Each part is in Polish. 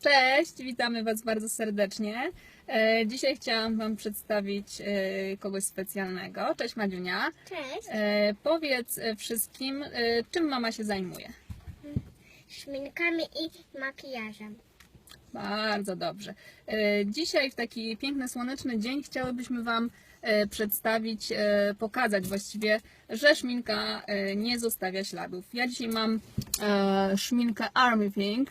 Cześć, witamy Was bardzo serdecznie. E, Dzisiaj chciałam Wam przedstawić e, kogoś specjalnego. Cześć Madziunia. Cześć, E, Powiedz wszystkim, czym mama się zajmuje. szminkami i makijażem. Bardzo dobrze. Dzisiaj w taki piękny, słoneczny dzień chciałybyśmy Wam przedstawić, pokazać właściwie, że szminka nie zostawia śladów. Ja dzisiaj mam szminkę Army Pink,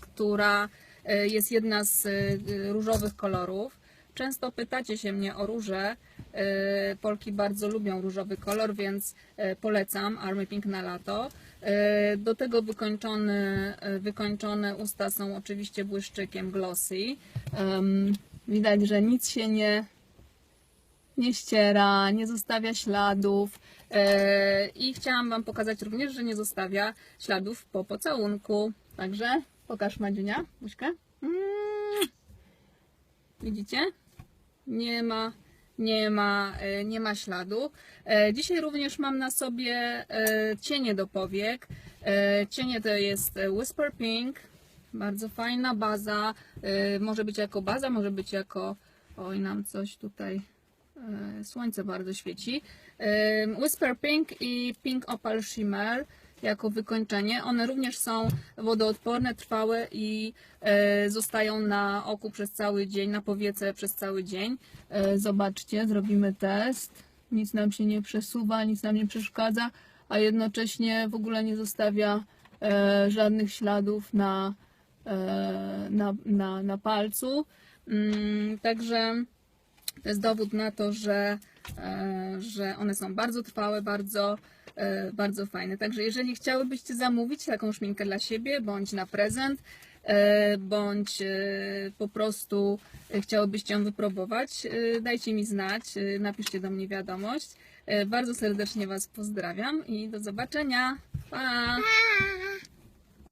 która e, jest jedna z e, różowych kolorów. Często pytacie się mnie o róże. E, Polki bardzo lubią różowy kolor, więc e, polecam Army Pink na lato. E, Do tego wykończone, e, wykończone usta są oczywiście błyszczykiem glossy. Widać, że nic się nie, nie ściera, nie zostawia śladów. E, I chciałam Wam pokazać również, że nie zostawia śladów po pocałunku. Także pokaż Madziunia, buźkę. Mm. Widzicie? Nie ma, nie ma, e, nie ma śladu. E, Dzisiaj również mam na sobie cienie do powiek. Cienie to jest Whisper Pink. Bardzo fajna baza. Może być jako baza, może być jako. Oj, nam coś tutaj. E, Słońce bardzo świeci. E, Whisper Pink i Pink Opal Shimmer jako wykończenie. One również są wodoodporne, trwałe i e, zostają na oku przez cały dzień, na powiece przez cały dzień. Zobaczcie, zrobimy test. Nic nam się nie przesuwa, nic nam nie przeszkadza, a jednocześnie w ogóle nie zostawia żadnych śladów na, na, na, na palcu. Mm, także to jest dowód na to, że, e, że one są bardzo trwałe, bardzo, e, bardzo fajne. Także jeżeli chciałybyście zamówić taką szminkę dla siebie, bądź na prezent, e, bądź po prostu e, chciałybyście ją wypróbować, dajcie mi znać, napiszcie do mnie wiadomość. Bardzo serdecznie Was pozdrawiam i do zobaczenia. Pa!